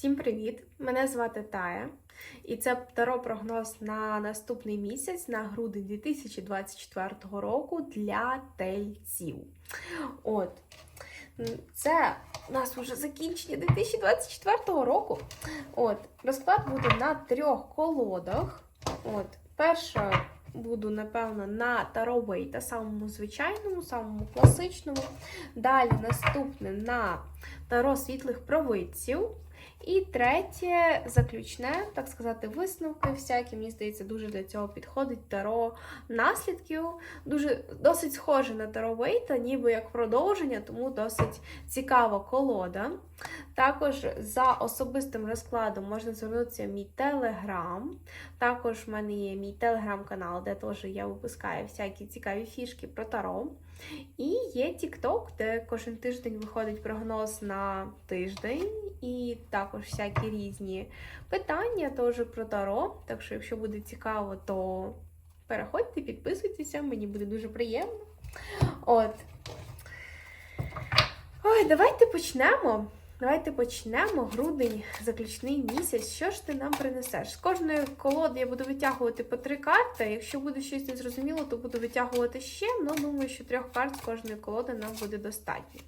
Всім привіт! Мене звати Тая, і це таро прогноз на наступний місяць, на грудень 2024 року для тельців. От. Це у нас вже закінчення 2024 року. От. Розклад буде на трьох колодах. От. Перша буду, напевно, на таро Вейта, самому звичайному, самому класичному. Далі наступне на таро світлих провидців. І третє, заключне, так сказати, висновки всякі. Мені здається, дуже для цього підходить таро наслідків. Дуже досить схоже на таро Вейта, ніби як продовження, тому досить цікава колода. Також за особистим розкладом можна звернутися в мій телеграм. Також в мене є мій телеграм-канал, де теж я випускаю всякі цікаві фішки про таро. І є TikTok, де кожен тиждень виходить прогноз на тиждень, і також всякі різні питання теж про таро. Так що, якщо буде цікаво, то переходьте, підписуйтеся, мені буде дуже приємно. От. Ой, давайте почнемо. Давайте почнемо. Грудень, заключний місяць. Що ж ти нам принесеш? З кожної колоди я буду витягувати по три карти. Якщо буде щось незрозуміло, то буду витягувати ще. Ну, думаю, що трьох карт з кожної колоди нам буде достатньо.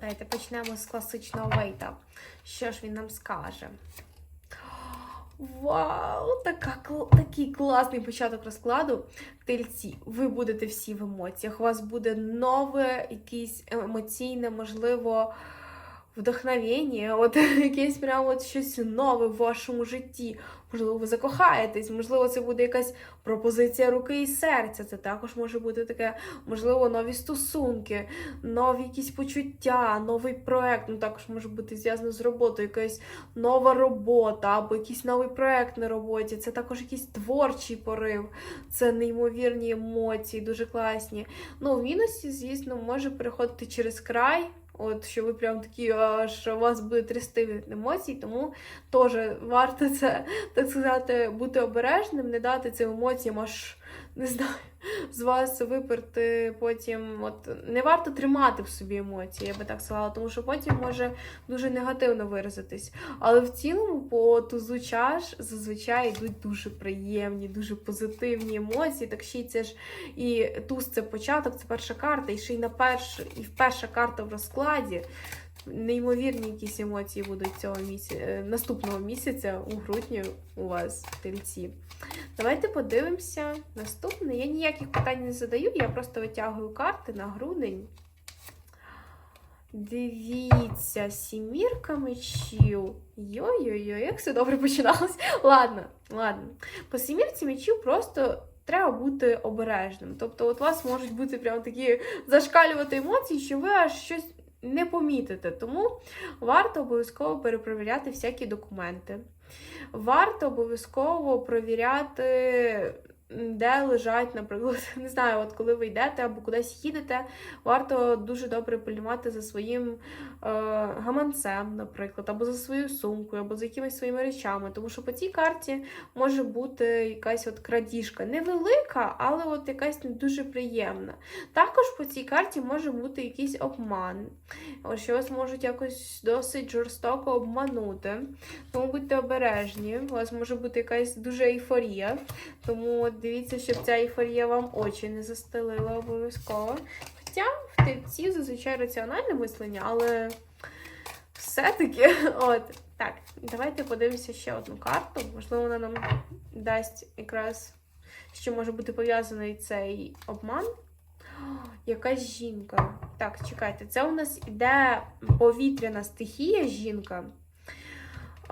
Давайте почнемо з класичного вейта. Що ж він нам скаже? Вау! Така, такий класний початок розкладу. Тельці, ви будете всі в емоціях. У вас буде нове, якесь емоційне, можливо, вдохновення, от якесь прямо от щось нове в вашому житті. Можливо, ви закохаєтесь, можливо, це буде якась пропозиція руки і серця. Це також може бути таке, можливо, нові стосунки, нові якісь почуття, новий проект. Ну також може бути зв'язано з роботою, якась нова робота або якийсь новий проект на роботі. Це також якийсь творчий порив, це неймовірні емоції, дуже класні. Ну, в мінусі, звісно, може переходити через край. От що ви прям такі, аж вас буде трясти від емоцій, тому теж варто це, так сказати, бути обережним, не дати цим емоціям аж не знаю, з вас виперти потім. От не варто тримати в собі емоції, я би так сказала, тому що потім може дуже негативно виразитись. Але в цілому по тузу чаш зазвичай йдуть дуже приємні, дуже позитивні емоції. Так ще й це ж і туз це початок, це перша карта, і ще й на перш, і перша карта в розкладі. Неймовірні якісь емоції будуть цього місяця, наступного місяця у грудні у вас в тельці. Давайте подивимося наступне. Я ніяких питань не задаю, я просто витягую карти на грудень. Дивіться, сімірка мечів. Йой-йой-йой, як все добре починалось. Ладно, ладно. По сімірці мечів просто треба бути обережним. Тобто, от у вас можуть бути прям такі зашкалювати емоції, що ви аж щось не помітите. Тому варто обов'язково перепровіряти всякі документи. Варто обов'язково провіряти, де лежать, наприклад, не знаю, от коли ви йдете або кудись їдете, варто дуже добре полювати за своїм е, гаманцем, наприклад, або за своєю сумкою, або за якимись своїми речами. Тому що по цій карті може бути якась от крадіжка. Невелика, але от якась не дуже приємна. Також по цій карті може бути якийсь обман. Що вас можуть якось досить жорстоко обманути. Тому будьте обережні. У вас може бути якась дуже ейфорія. Тому дивіться, щоб ця ейфорія вам очі не застелила обов'язково. Хоча в тельців зазвичай раціональне мислення, але все-таки, от. Так, давайте подивимося ще одну карту. Можливо, вона нам дасть якраз, що може бути пов'язаний цей обман. Якась жінка. Так, чекайте, це у нас іде повітряна стихія жінка.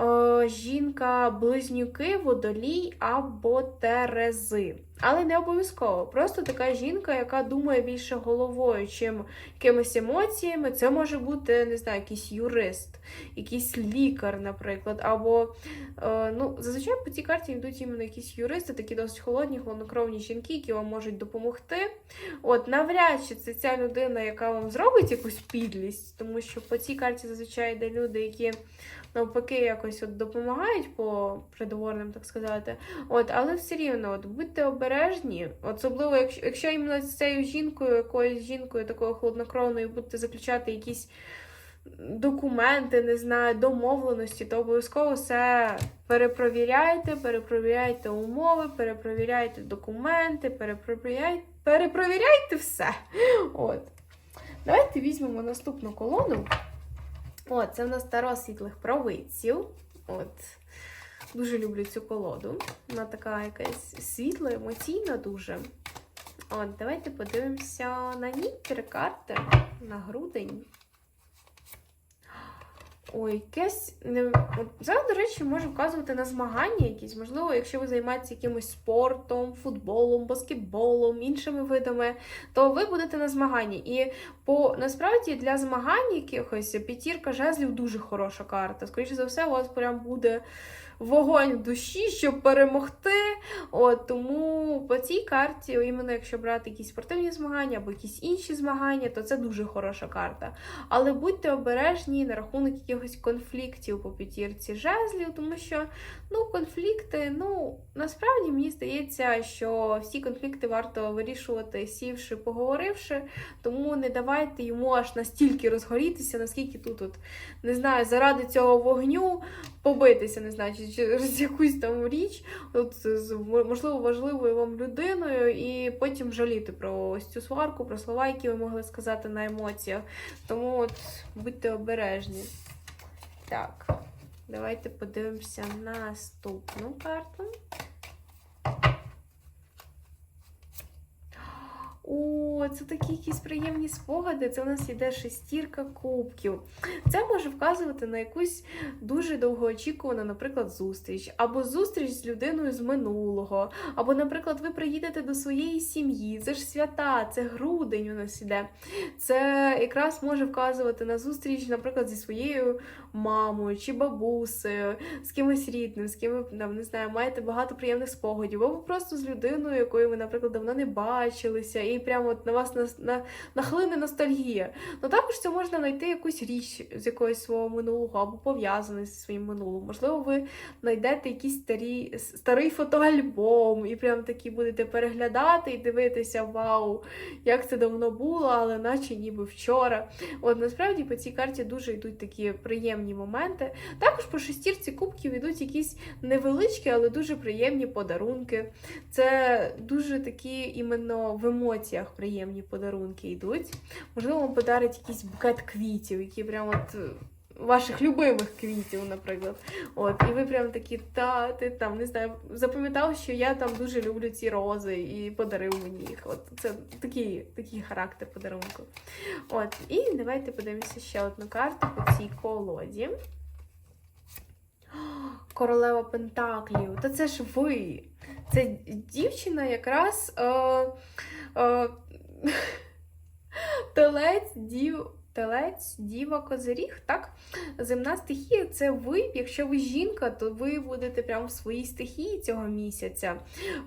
Е, жінка близнюки, водолій або терези. Але не обов'язково. Просто така жінка, яка думає більше головою, чим якимись емоціями. Це може бути, не знаю, якийсь юрист, якийсь лікар, наприклад. Або е, ну, зазвичай по цій карті йдуть іменно якісь юристи, такі досить холодні, холоднокровні жінки, які вам можуть допомогти. От навряд чи це ця людина, яка вам зробить якусь підлість, тому що по цій карті зазвичай йде люди, які навпаки якось от допомагають по придворним, так сказати. От, але все рівно, от будьте обережні, особливо, якщо, якщо іменно з цією жінкою, якоюсь жінкою такою холоднокровною будете заключати якісь документи, не знаю, домовленості, то обов'язково все перепровіряйте, перепровіряйте умови, перепровіряйте документи, перепровіряйте, перепровіряйте все. От. Давайте візьмемо наступну колону. О, це в нас Таро світлих провидців. От. Дуже люблю цю колоду. Вона така якась світла, емоційна дуже. От, давайте подивимося на ній три карти на грудень. Ой, якесь. Не... Це, до речі, може вказувати на змагання якісь. Можливо, якщо ви займаєтеся якимось спортом, футболом, баскетболом, іншими видами, то ви будете на змаганні. І по насправді для змагань якихось п'ятірка жезлів дуже хороша карта. Скоріше за все, у вас прям буде вогонь в душі, щоб перемогти. От тому по цій карті, іменно якщо брати якісь спортивні змагання або якісь інші змагання, то це дуже хороша карта. Але будьте обережні на рахунок якихось конфліктів по п'ятірці жезлів, тому що ну, конфлікти, ну насправді мені здається, що всі конфлікти варто вирішувати, сівши, поговоривши. Тому не давайте йому аж настільки розгорітися, наскільки тут, от, не знаю, заради цього вогню побитися, не знаю, через якусь там річ, от, з можливо важливою вам людиною, і потім жаліти про ось цю сварку, про слова, які ви могли сказати на емоціях. Тому от будьте обережні. Так, давайте подивимося наступну карту. Це такі якісь приємні спогади. Це у нас йде шестірка кубків. Це може вказувати на якусь дуже довгоочікувану, наприклад, зустріч, або зустріч з людиною з минулого, або, наприклад, ви приїдете до своєї сім'ї. Це ж свята, це грудень у нас іде. Це якраз може вказувати на зустріч, наприклад, зі своєю мамою чи бабусею, з кимось рідним, з ким ви не знаю, маєте багато приємних спогадів, або просто з людиною, якою ви, наприклад, давно не бачилися, і прямо от на вас на, на, нахлине ностальгія. Ну також це можна знайти якусь річ з якогось свого минулого, або пов'язаний зі своїм минулим. Можливо, ви знайдете якийсь старі, старий фотоальбом, і прям такі будете переглядати і дивитися, вау, як це давно було, але наче ніби вчора. От насправді по цій карті дуже йдуть такі приємні моменти. Також по шестірці кубків йдуть якісь невеличкі, але дуже приємні подарунки. Це дуже такі іменно в емоціях приємні подарунки йдуть. Можливо, вам подарить якийсь букет квітів, які прямо от. е, Ваших любимих квітів, наприклад. От, і ви прям такі, та, ти там не знаю, запам'ятав, що я там дуже люблю ці рози і подарив мені їх. От це такий, такий характер подарунку. От, і давайте подивимося ще одну карту по цій колоді. Королева Пентаклів. Та це ж ви. Це дівчина якраз е, е, телець, дів, телець, діва, козиріг, так? Земна стихія це ви. Якщо ви жінка, то ви будете прямо в своїй стихії цього місяця.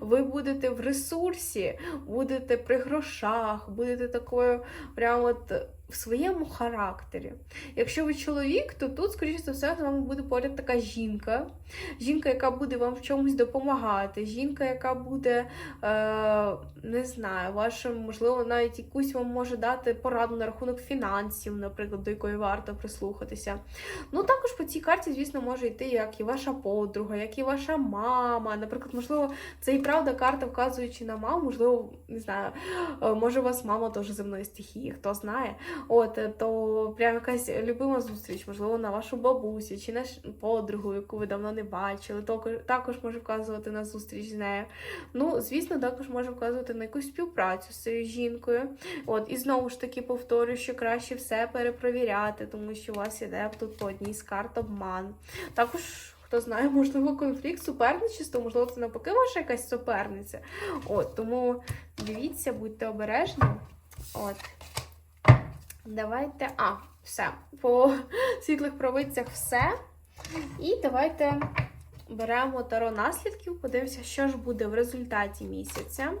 Ви будете в ресурсі, будете при грошах, будете такою прямо от в своєму характері. Якщо ви чоловік, то тут, скоріше за все, з вами буде поряд така жінка. Жінка, яка буде вам в чомусь допомагати, жінка, яка буде, е, не знаю, вашим, можливо, навіть якусь вам може дати пораду на рахунок фінансів, наприклад, до якої варто прислухатися. Ну, також по цій карті, звісно, може йти як і ваша подруга, як і ваша мама. Наприклад, можливо, це і правда карта, вказуючи на маму, можливо, не знаю, е, може, у вас мама теж земної стихії, хто знає. От, е, то прям якась любима зустріч, можливо, на вашу бабусю чи на подругу, яку ви давно не бачили, також, може вказувати на зустріч з нею. Ну, звісно, також може вказувати на якусь співпрацю з цією жінкою. От, і знову ж таки повторюю, що краще все перепровіряти, тому що у вас іде тут по одній з карт обман. Також. Хто знає, можливо, конфлікт, суперничество, можливо, це навпаки ваша якась суперниця. От, тому дивіться, будьте обережні. От. Давайте. А, все. По світлих провидцях все. І давайте беремо таро наслідків, подивимося, що ж буде в результаті місяця.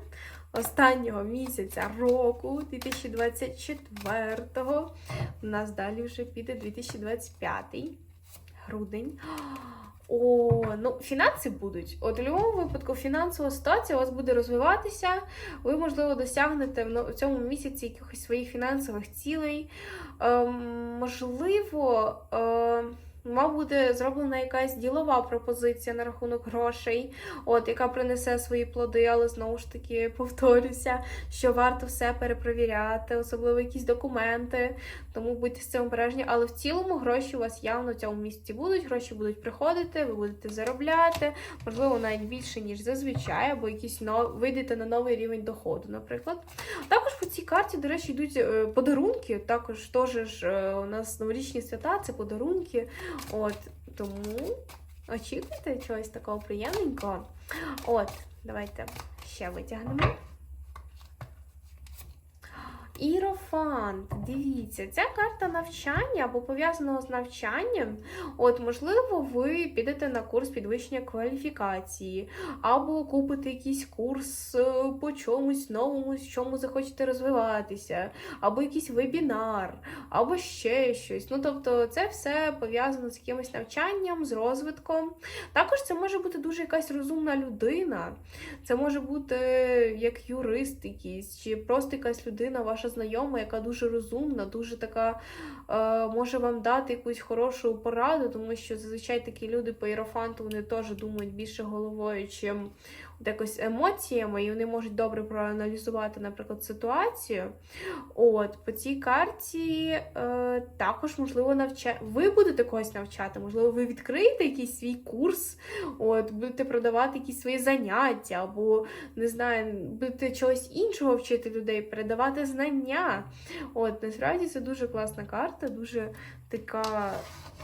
Останнього місяця року 2024-го. У нас далі вже піде 2025 грудень. О, ну фінанси будуть. От у будь-якому випадку фінансова ситуація у вас буде розвиватися. Ви, можливо, досягнете в в цьому місяці якихось своїх фінансових цілей. Ем, можливо, ем, вам буде зроблена якась ділова пропозиція на рахунок грошей, от яка принесе свої плоди, але знову ж таки повторюся, що варто все перепровіряти, особливо якісь документи. Тому будьте з цим обережні. Але в цілому гроші у вас явно в цьому місяці будуть. Гроші будуть приходити, ви будете заробляти, можливо, навіть більше ніж зазвичай, або якісь но... вийдете на новий рівень доходу, наприклад. Також по цій карті, до речі, йдуть е, подарунки. Також теж е, у нас новорічні свята, це подарунки. От тому очікуйте чогось такого приємненького. От, давайте ще витягнемо. Ірофант, дивіться, ця карта навчання або пов'язаного з навчанням. От, можливо, ви підете на курс підвищення кваліфікації, або купите якийсь курс е, по чомусь новому, з чому захочете розвиватися, або якийсь вебінар, або ще щось. Ну, тобто, це все пов'язано з якимось навчанням, з розвитком. Також це може бути дуже якась розумна людина. Це може бути як юрист якийсь, чи просто якась людина, ваша знайома, яка дуже розумна, дуже така е, може вам дати якусь хорошу пораду, тому що зазвичай такі люди по іерофанту вони теж думають більше головою, чим якось емоціями, і вони можуть добре проаналізувати, наприклад, ситуацію. От, по цій карті е, також, можливо, навча... ви будете когось навчати, можливо, ви відкриєте якийсь свій курс, от, будете продавати якісь свої заняття, або не знаю, будете чогось іншого вчити людей, передавати знання. От, насправді це дуже класна карта, дуже така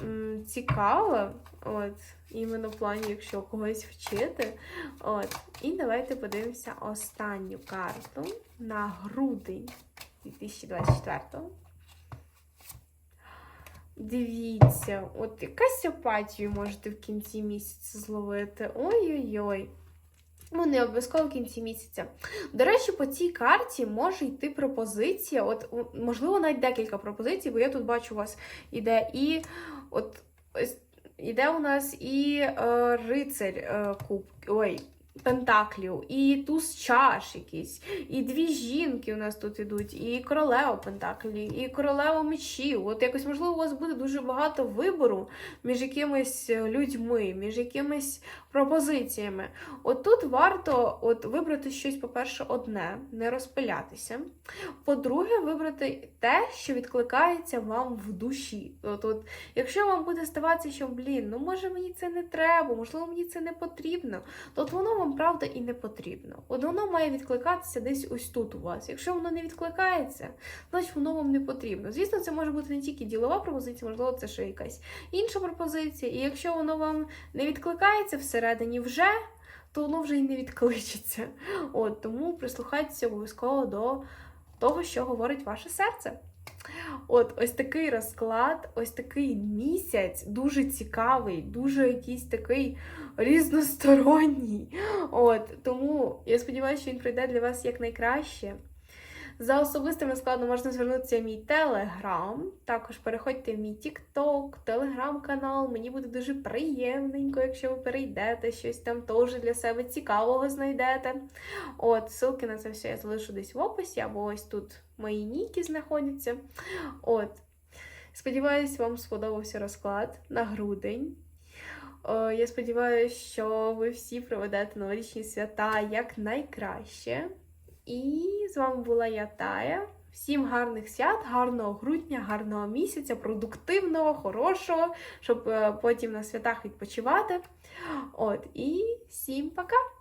м, цікава. От, іменно в плані, якщо когось вчити. От. І давайте подивимося останню карту на грудень 2024. Дивіться, от якась апатію можете в кінці місяця зловити. Ой-ой-ой. Ну, не обов'язково в кінці місяця. До речі, по цій карті може йти пропозиція. От, можливо, навіть декілька пропозицій, бо я тут бачу, у вас іде і от ось іде у нас і е, рицарь е, куб. Ой. Пентаклів, і туз чаш якийсь, і дві жінки у нас тут ідуть, і королева Пентаклі, і королева мечів. От якось, можливо, у вас буде дуже багато вибору між якимись людьми, між якимись пропозиціями. От тут варто от вибрати щось, по-перше, одне, не розпилятися. По-друге, вибрати те, що відкликається вам в душі. От, от, якщо вам буде ставатися, що блін, ну може мені це не треба, можливо, мені це не потрібно, то от воно вам правда і не потрібно. От воно має відкликатися десь ось тут у вас. Якщо воно не відкликається, значить воно вам не потрібно. Звісно, це може бути не тільки ділова пропозиція, можливо, це ще якась інша пропозиція. І якщо воно вам не відкликається всередині вже, то воно вже й не відкличеться. От тому прислухайтеся обов'язково до того, що говорить ваше серце. От, ось такий розклад, ось такий місяць, дуже цікавий, дуже якийсь такий різносторонній. От, тому я сподіваюся, що він пройде для вас якнайкраще. За особистим розкладом можна звернутися в мій телеграм. Також переходьте в мій тікток, телеграм-канал. Мені буде дуже приємненько, якщо ви перейдете, щось там теж для себе цікавого знайдете. От, ссылки на це все я залишу десь в описі, або ось тут мої ніки знаходяться. От. Сподіваюсь, вам сподобався розклад на грудень. О, Я сподіваюся, що ви всі проведете новорічні свята якнайкраще. І з вами була я Тая. Всім гарних свят, гарного грудня, гарного місяця, продуктивного, хорошого, щоб е, потім на святах відпочивати. От, і всім пока!